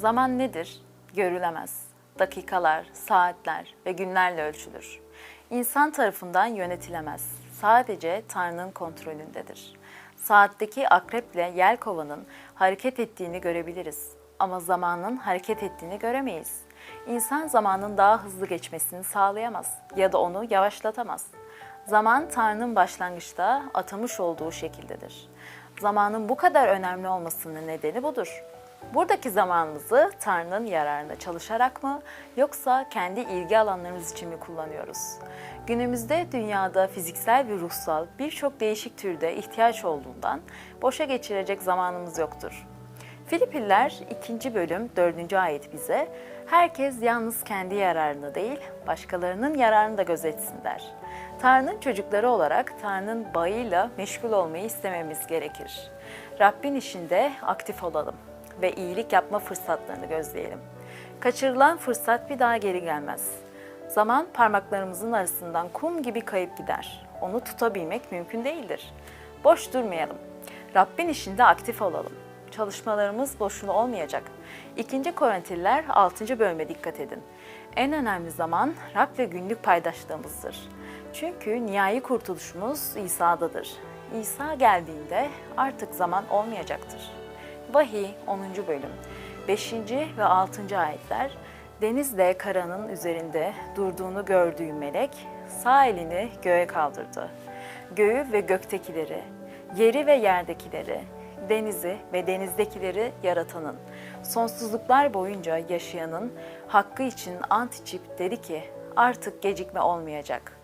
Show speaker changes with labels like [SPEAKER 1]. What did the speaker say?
[SPEAKER 1] Zaman nedir? Görülemez. Dakikalar, saatler ve günlerle ölçülür. İnsan tarafından yönetilemez. Sadece Tanrı'nın kontrolündedir. Saatteki akreple yelkovanın hareket ettiğini görebiliriz. Ama zamanın hareket ettiğini göremeyiz. İnsan zamanın daha hızlı geçmesini sağlayamaz ya da onu yavaşlatamaz. Zaman Tanrı'nın başlangıçta atamış olduğu şekildedir. Zamanın bu kadar önemli olmasının nedeni budur. Buradaki zamanımızı Tanrı'nın yararına çalışarak mı yoksa kendi ilgi alanlarımız için mi kullanıyoruz? Günümüzde dünyada fiziksel ve ruhsal birçok değişik türde ihtiyaç olduğundan boşa geçirecek zamanımız yoktur. Filipiller 2. bölüm 4. ayet bize herkes yalnız kendi yararını değil başkalarının yararını da gözetsin der. Tanrı'nın çocukları olarak Tanrı'nın bağıyla meşgul olmayı istememiz gerekir. Rabbin işinde aktif olalım ve iyilik yapma fırsatlarını gözleyelim. Kaçırılan fırsat bir daha geri gelmez. Zaman parmaklarımızın arasından kum gibi kayıp gider. Onu tutabilmek mümkün değildir. Boş durmayalım. Rabbin işinde aktif olalım. Çalışmalarımız boşuna olmayacak. 2. Korintililer 6. bölüme dikkat edin. En önemli zaman Rab ve günlük paydaşlığımızdır. Çünkü nihai kurtuluşumuz İsa'dadır. İsa geldiğinde artık zaman olmayacaktır. Vahiy 10. bölüm 5. ve 6. ayetler Denizle karanın üzerinde durduğunu gördüğü melek sağ elini göğe kaldırdı. Göğü ve göktekileri, yeri ve yerdekileri, denizi ve denizdekileri yaratanın, sonsuzluklar boyunca yaşayanın hakkı için ant içip dedi ki artık gecikme olmayacak.